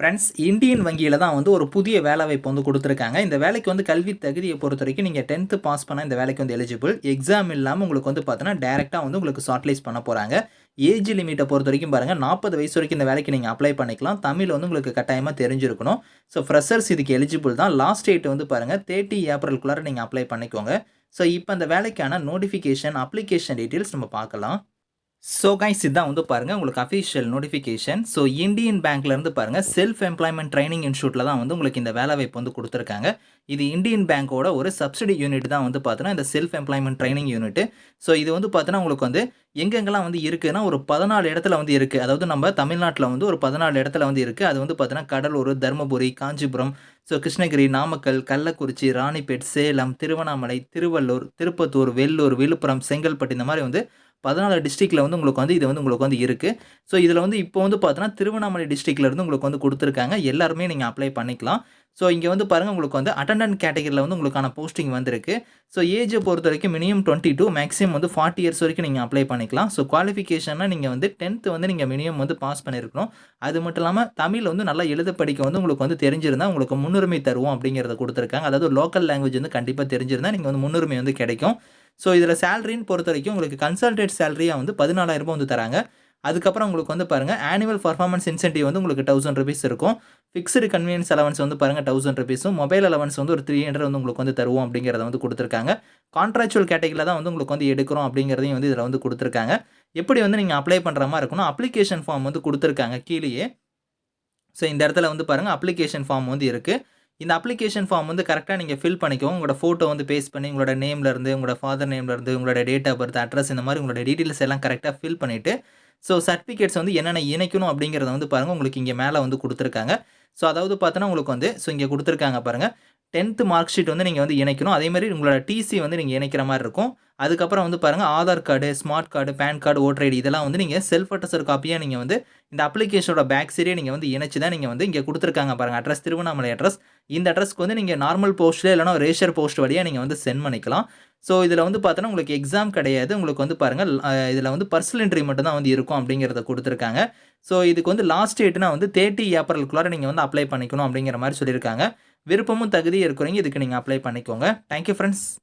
Friends Indian வங்கியில் தான் வந்து ஒரு புதிய வேலை வாய்ப்பு வந்து கொடுத்துருக்காங்க. இந்த வேலைக்கு வந்து கல்வி தகுதியை பொறுத்த வரைக்கும் நீங்கள் டென்த்து பாஸ் பண்ணால் இந்த வேலைக்கு வந்து எலிஜிபிள் எக்ஸாம் இல்லாமல் உங்களுக்கு வந்து பார்த்தீங்கன்னா டேரெக்டாக வந்து உங்களுக்கு ஷார்ட்லைஸ் பண்ண போகிறாங்க ஏஜ் லிமிட்டை பொறுத்த வரைக்கும் பாருங்கள் நாற்பது வயசு வரைக்கும் இந்த வேலைக்கு நீங்கள் அப்ளை பண்ணிக்கலாம். தமிழ் வந்து உங்களுக்கு கட்டாயமாக தெரிஞ்சிருக்கணும். ஸோ ஃப்ரெஷர்ஸ் இதுக்கு எலிஜிபிள் தான். லாஸ்ட் டேட் வந்து பாருங்கள் தேர்ட்டி ஏப்ரல்குள்ளார நீங்கள் அப்ளை பண்ணிக்கோங்க. ஸோ இப்போ அந்த வேலைக்கான நோட்டிஃபிகேஷன் அப்ளிகேஷன் டீட்டெயில்ஸ் நம்ம பார்க்கலாம். ஸோ கைஸ் இதான் வந்து பாருங்கள் உங்களுக்கு அஃபிஷியல் நோட்டிஃபிகேஷன் ஸோ இந்தியன் பேங்க்லேருந்து பாருங்கள் செல்ஃப் எம்ப்ளாய்மெண்ட் ட்ரைனிங் இன்ஸ்டியூட்டில் தான் வந்து உங்களுக்கு இந்த வேலை வாய்ப்பு வந்து கொடுத்துருக்காங்க. இது இந்தியன் பேங்க்கோட ஒரு சப்சிடி யூனிட் தான் வந்து பார்த்தீங்கன்னா இந்த self employment training unit so இது வந்து பார்த்தீங்கன்னா உங்களுக்கு வந்து எங்கெங்கெல்லாம் வந்து இருக்குதுன்னா ஒரு பதினாலு இடத்துல வந்து இருக்குது அதாவது நம்ம தமிழ்நாட்டில் வந்து ஒரு பதினாலு இடத்துல வந்து இருக்குது அது வந்து பார்த்தீங்கன்னா கடலூர் தருமபுரி காஞ்சிபுரம் ஸோ கிருஷ்ணகிரி நாமக்கல் கள்ளக்குறிச்சி ராணிப்பேட் சேலம் திருவண்ணாமலை திருவள்ளூர் திருப்பத்தூர் வெள்ளூர் விழுப்புரம் செங்கல்பட்டு இந்த மாதிரி வந்து பதினாலு டிஸ்ட்ரிக்டில் வந்து உங்களுக்கு வந்து இது வந்து உங்களுக்கு வந்து இருக்குது ஸோ இதில் வந்து இப்போ வந்து பார்த்தோன்னா திருவண்ணாமலை டிஸ்ட்ரிக்ட்லேருந்து உங்களுக்கு வந்து கொடுத்துருக்காங்க. எல்லாருமே நீங்கள் அப்ளை பண்ணிக்கலாம். ஸோ இங்கே வந்து பாருங்கள் உங்களுக்கு வந்து அட்டண்டன்ட் கேட்டகரியில் வந்து உங்களுக்கான போஸ்டிங் வந்திருக்கு. ஸோ ஏஜை பொறுத்த வரைக்கும் மினிமம் டுவெண்ட்டி டூ மேக்ஸிமம் வந்து ஃபார்ட்டி இயர்ஸ் வரைக்கும் நீங்கள் அப்ளை பண்ணிக்கலாம். ஸோ குவாலிஃபிகேஷன்னா நீங்கள் வந்து டென்த்து வந்து நீங்கள் மினிமம் வந்து பாஸ் பண்ணியிருக்கணும் அது மட்டும் இல்லாமல் தமிழ் வந்து நல்லா எழுத படிக்க வந்து உங்களுக்கு வந்து தெரிஞ்சிருந்தால் உங்களுக்கு முன்னுரிமை தருவோம் அப்படிங்கிறத கொடுத்துருக்காங்க. அதாவது லோக்கல் லாங்குவேஜ் வந்து கண்டிப்பாக தெரிஞ்சிருந்தால் நீங்கள் வந்து முன்னுரிமை வந்து கிடைக்கும். ஸோ இதில் சேலரின்னு பொறுத்த வரைக்கும் உங்களுக்கு கன்சல்டேட் சேலரியாக வந்து பதினாலாயிரரூபா வந்து தராங்க. அதுக்கப்புறம் உங்களுக்கு வந்து பாருங்கள் ஆனுவல் பர்ஃபார்மன்ஸ் இன்சென்டிவ் வந்து உங்களுக்கு தௌசண்ட் ருபீஸ் இருக்கும். ஃபிக்ஸ்டு கன்வீனியன்ஸ் அலவன்ஸ் வந்து பாருங்கள் தௌசண்ட் ருபீஸும் மொபைல் அலவன்ஸ் வந்து ஒரு த்ரீ ஹண்ட்ரட் வந்து உங்களுக்கு வந்து தருவோம் அப்படிங்கிறத வந்து கொடுத்துருக்காங்க. கான்ட்ராக்சுவல் கேட்டகரியில் தான் வந்து உங்களுக்கு வந்து எடுக்கிறோம் அப்படிங்கிறதையும் வந்து இதில் வந்து கொடுத்துருக்காங்க. எப்படி வந்து நீங்கள் அப்ளை பண்ணுற மாதிரி இருக்கணும் அப்ளிகேஷன் ஃபார்ம் வந்து கொடுத்துருக்காங்க கீழேயே. ஸோ இந்த இடத்துல வந்து பாருங்கள் அப்ளிகேஷன் ஃபார்ம் வந்து இருக்குது இந்த அப்ளிகேஷன் ஃபார்ம் வந்து கரெக்டாக நீங்கள் ஃபில் பண்ணிக்கோங்க. உங்களோட ஃபோட்டோ வந்து பேஸ்ட் பண்ணி உங்களோட நேம்லேருந்து உங்களோட ஃபாதர் நேம்லேருந்து உங்களோட டேட் ஆஃப் பர்த் அட்ரஸ் இந்த மாதிரி உங்களோட டீட்டெயில்ஸ் எல்லாம் கரெக்டாக ஃபில் பண்ணிவிட்டு ஸோ சர்டிஃபிகேட்ஸ் வந்து என்னென்ன இணைக்கணும் அப்படிங்கிறத வந்து பாருங்கள் உங்களுக்கு இங்கே மேலே வந்து கொடுத்துருக்காங்க. ஸோ அதாவது பார்த்தோன்னா உங்களுக்கு வந்து ஸோ இங்கே கொடுத்துருக்காங்க பாருங்கள் டென்த்து மார்க் ஷீட் வந்து நீங்கள் வந்து இணைக்கணும். அதே மாதிரி உங்களோட டிசி வந்து நீங்கள் இணைக்கிற மாதிரி இருக்கும். அதுக்கப்புறம் வந்து பாருங்கள் Aadhaar card smart card PAN card voter ID இதெல்லாம் வந்து நீங்கள் செல்ஃப் அட்டஸ்டர் காப்பியாக நீங்கள் வந்து இந்த அப்ளிகேஷனோட பேக் சீரியை நீங்கள் வந்து இணைச்சு தான் நீங்கள் வந்து இங்கே கொடுத்துருக்காங்க பாருங்கள் அட்ரஸ் திருவண்ணாமலை அட்ரஸ் இந்த அட்ரஸ்க்கு வந்து நீங்கள் நார்மல் போஸ்ட்டில் இல்லைனா ரேஷர் போஸ்ட் வழியாக நீங்கள் வந்து சென்ட் பண்ணிக்கலாம். ஸோ இதில் வந்து பார்த்தோன்னா உங்களுக்கு எக்ஸாம் கிடையாது. உங்களுக்கு வந்து பாருங்கள் இதில் வந்து பர்சனல் என்ட்ரி மட்டும் தான் வந்து இருக்கும் அப்படிங்கிறத கொடுத்துருக்காங்க. ஸோ இதுக்கு வந்து லாஸ்ட் டேட்னா வந்து தேர்ட்டி ஏப்ரலுக்குள்ளார நீங்கள் வந்து அப்ளை பண்ணிக்கணும் அப்படிங்கிற மாதிரி சொல்லியிருக்காங்க. விருப்பமும் தகுதியும் இருக்கிறவங்க இதுக்கு நீங்கள் அப்ளை பண்ணிக்கோங்க. Thank you friends